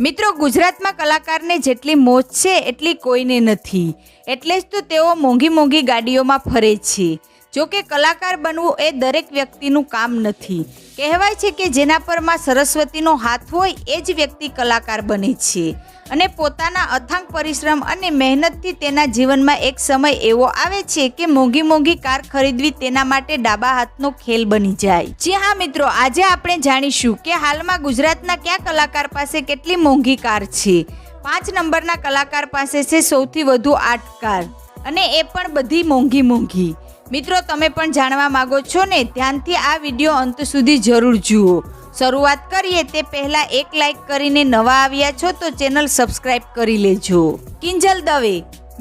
મિત્રો, ગુજરાતમાં કલાકારને જેટલી મોજ છે, એટલી કોઈને નથી. એટલે જ તો તેઓ મોંઘી મોંઘી ગાડીઓમાં ફરે છે. જો કે કલાકાર બનવું એ દરેક વ્યક્તિનું કામ નથી. કહેવાય છે કે જેના પરમાં સરસ્વતીનો હાથ હોય એ જ વ્યક્તિ કલાકાર બને છે. અને પોતાના અથાંગ પરિશ્રમ અને મહેનતથી તેના જીવનમાં એક સમય એવો આવે છે કે મોંઘી મોંઘી કાર ખરીદવી તેના માટે ડાબા હાથનો ખેલ બની જાય. જી હા મિત્રો, આજે આપણે જાણીશું કે હાલમાં ગુજરાતના કયા કલાકાર પાસે કેટલી મોંઘી કાર છે. પાંચ નંબરના કલાકાર પાસે છે સૌથી વધુ આઠ કાર. અને એ પણ બધી મોંઘી મોંઘી. મિત્રો, તમે પણ જાણવા માંગો છો ને, ધ્યાનથી આ વીડિયો અંત સુધી જરૂર જુઓ. શરૂઆત કરીએ તે પહેલાં એક લાઇક કરીને નવા આવ્યા છો તો ચેનલ સબસ્ક્રાઇબ કરી લેજો. કિંજલ દવે,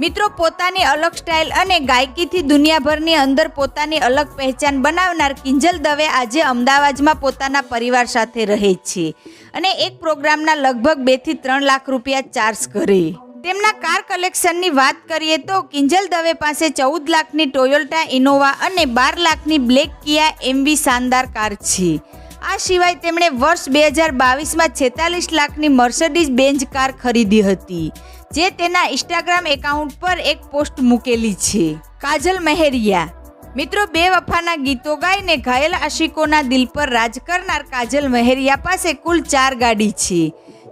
મિત્રો, પોતાની અલગ સ્ટાઇલ અને ગાયકીથી દુનિયાભરની અંદર પોતાની અલગ પહેચાન બનાવનાર કિંજલ દવે આજે અમદાવાદમાં પોતાના પરિવાર સાથે રહે છે અને એક પ્રોગ્રામના લગભગ બેથી ત્રણ લાખ રૂપિયા ચાર્જ કરે. તેમના કાર કલેક્શનની વાત કરીએ તો કિંજલ દવે પાસે ચૌદ લાખની ટોયોટા, ઇનોવા અને બાર લાખની બ્લેક કિયા એમવી શાનદાર કાર છે. આ સિવાય તેમણે વર્ષ બે હજાર બાવીસમાં છેતાલીસ લાખની મર્સડીઝ બેન્ચ કાર ખરીદી હતી, જે તેના ઇન્સ્ટાગ્રામ એકાઉન્ટ પર એક પોસ્ટ મૂકેલી છે. કાજલ મહેરિયા. મિત્રો, બે વફાના ગીતો ગાઈને ઘાયલ આશિકોના દિલ પર રાજ કરનાર કાજલ મહેરિયા પાસે કુલ ચાર ગાડી છે,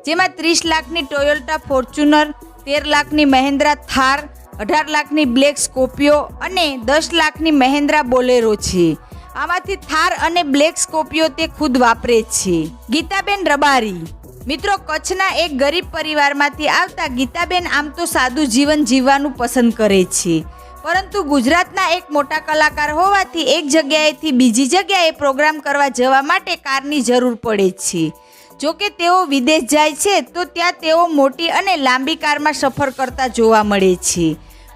જેમાં ત્રીસ લાખની ટોયોટા ફોર્ચ્યુનર તેર લાખની મહેન્દ્રા થાર, અઢાર લાખની બ્લેક સ્કોપિયો અને દસ લાખની મહેન્દ્રા બોલેરો છે. આમાંથી થાર અને બ્લેક સ્કોપિયો તે ખુદ વાપરે છે. ગીતાબેન રબારી. મિત્રો, કચ્છના એક ગરીબ પરિવારમાંથી આવતા ગીતાબેન આમ તો સાદું જીવન જીવવાનું પસંદ કરે છે. પરંતુ ગુજરાતના એક મોટા કલાકાર હોવાથી એક જગ્યાએથી બીજી જગ્યાએ પ્રોગ્રામ કરવા જવા માટે કારની જરૂર પડે છે. જો કે તેઓ વિદેશ જાય છે, તો ત્યાં તેઓ મોટી અને લાંબી કારમાં સફર કરતા જોવા મળે છે.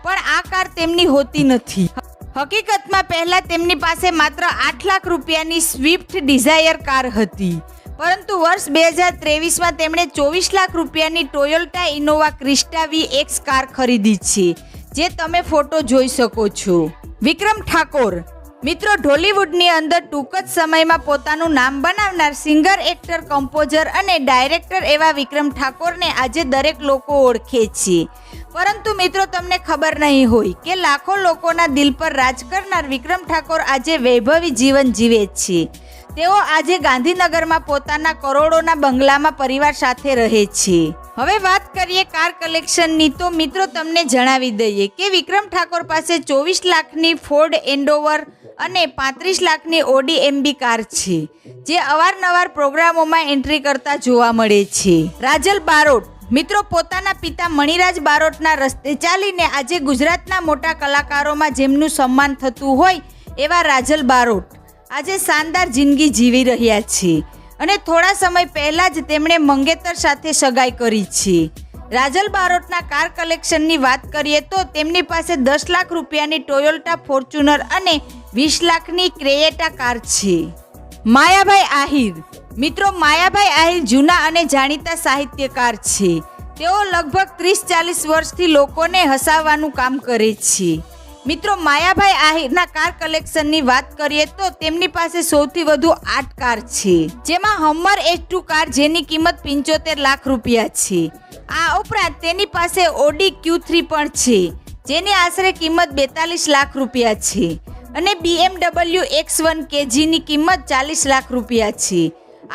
પણ આ કાર તેમની હોતી નથી. હકીકતમાં પહેલા તેમની પાસે માત્ર આઠ લાખ રૂપિયાની સ્વિફ્ટ ડિઝાયર કાર હતી. પરંતુ વર્ષ બે હજાર ત્રેવીસમાં તેમણે ચોવીસ લાખ રૂપિયાની Toyota Innova Crysta V X car ખરીદી છે, જે તમે ફોટો જોઈ શકો છો. વિક્રમ ઠાકોર મિત્રો ઢોલીવુડની અંદર ટૂંક જ સમયમાં પોતાનું નામ બનાવનાર સિંગર એક્ટર કમ્પોઝર અને ડાયરેક્ટર એવા વિક્રમ ઠાકોરને આજે દરેક લોકો ઓળખે છે. પરંતુ મિત્રો, તમને ખબર નહીં હોય કે લાખો લોકોના દિલ પર રાજ કરનાર વિક્રમ ઠાકોર આજે વૈભવી જીવન જીવે છે. તેઓ આજે ગાંધીનગરમાં પોતાના કરોડોના બંગલામાં પરિવાર સાથે રહે છે. હવે વાત કરીએ કાર કલેક્શનની, તો મિત્રો તમને જણાવી દઈએ કે વિક્રમ ઠાકોર પાસે ચોવીસ લાખની ફોર્ડ એન્ડોવર અને પાંત્રીસ લાખની ઓડી એમબી કાર છે, જે અવારનવાર પ્રોગ્રામોમાં એન્ટ્રી કરતા જોવા મળે છે. રાજલ બારોટ, મિત્રો પોતાના પિતા મણિરાજ બારોટના રસ્તે ચાલીને આજે ગુજરાતના મોટા કલાકારોમાં જેમનું સન્માન થતું હોય એવા રાજલ બારોટ. આજે શાનદાર જિંદગી જીવી રહ્યા છે અને થોડા સમય પહેલા જ તેમણે મંગેતર સાથે સગાઈ કરી છે. રાજલ બારોટના કાર કલેક્શનની વાત કરીએ તો તેમની પાસે દસ લાખ રૂપિયાની ટોયોટા ફોર્ચ્યુનર અને વીસ લાખની ક્રેએટા કાર છે. માયાભાઈ આહિર. મિત્રો, માયાભાઈ આહિર જૂના અને જાણીતા સાહિત્યકાર છે. તેઓ લગભગ ત્રીસ ચાલીસ વર્ષથી લોકોને હસાવવાનું કામ કરે છે. મિત્રો, માયાભાઈ આહિરના કાર કલેક્શનની વાત કરીએ તો તેમની પાસે સૌથી વધુ આઠ કાર છે, જેમાં હમર એચ ટુ કાર જેની કિંમત પંચોતેર લાખ રૂપિયા છે. આ ઉપરાંત તેની પાસે ઓડી ક્યુ થ્રી પણ છે, જેની આશરે કિંમત બેતાલીસ લાખ રૂપિયા છે અને બીએમડબલ્યુ એક્સ વન કેજીની કિંમત ચાલીસ લાખ રૂપિયા છે.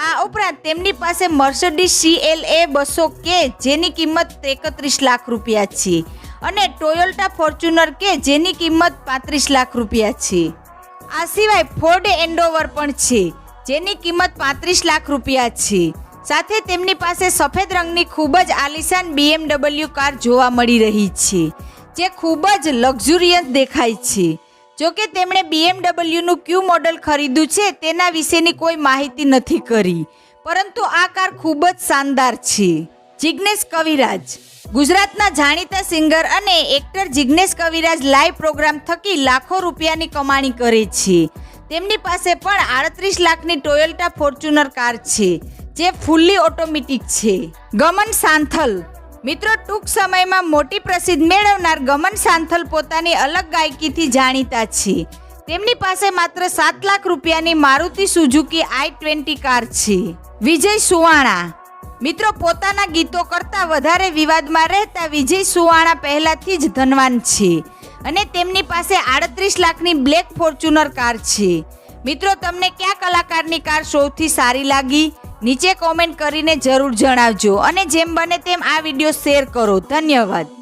આ ઉપરાંત તેમની પાસે મર્સડીઝ સીએલએ બસો કે જેની કિંમત એકત્રીસ લાખ રૂપિયા છે. અને ટોયોટા ફોર્ચ્યુનર કે જેની કિંમત પાંત્રીસ લાખ રૂપિયા છે. આ સિવાય ફોર્ડ એન્ડોવર પણ છે, જેની કિંમત પાંત્રીસ લાખ રૂપિયા છે. સાથે તેમની પાસે સફેદ રંગની ખૂબ જ આલિશાન બીએમડબલ્યુ કાર જોવા મળી રહી છે, જે ખૂબ જ લક્ઝુરિયસ દેખાય છે. જો કે તેમણે બીએમડબલ્યુનું ક્યુ મોડલ ખરીદ્યું છે તેના વિશેની કોઈ માહિતી નથી કરી, પરંતુ આ કાર ખૂબ જ શાનદાર છે. જિગ્નેશ કવિરાજ. ગુજરાતના જાણીતા સિંગર અને actor Jignesh Kaviraj live programme થકી લાખો રૂપિયાની કમાણી કરે છે. તેમની પાસે પણ આડત્રીસ લાખની ટોયોટા ફોર્ચ્યુનર કાર છે, જે ફૂલ્લી ઓટોમેટિક છે. ગમન સાંથલ. મિત્રો, ટૂંક સમયમાં મોટી પ્રસિદ્ધ મેળવનાર ગમન સાંથલ પોતાની અલગ ગાયકીથી જાણીતા છે. તેમની પાસે માત્ર સાત લાખ રૂપિયાની Maruti Suzuki I twenty car છે. વિજય સુવાણા. મિત્રો, પોતાના ગીતો કરતાં વધારે વિવાદમાં રહેતા વિજય સુવાણા પહેલાથી જ ધનવાન છે અને તેમની પાસે આડત્રીસ લાખની બ્લેક ફોર્ચ્યુનર કાર છે. મિત્રો, તમને કયા કલાકારની કાર સૌથી સારી લાગી? નીચે કોમેન્ટ કરીને જરૂર જણાવજો અને જેમ બને તેમ આ વીડિયો શેર કરો. ધન્યવાદ.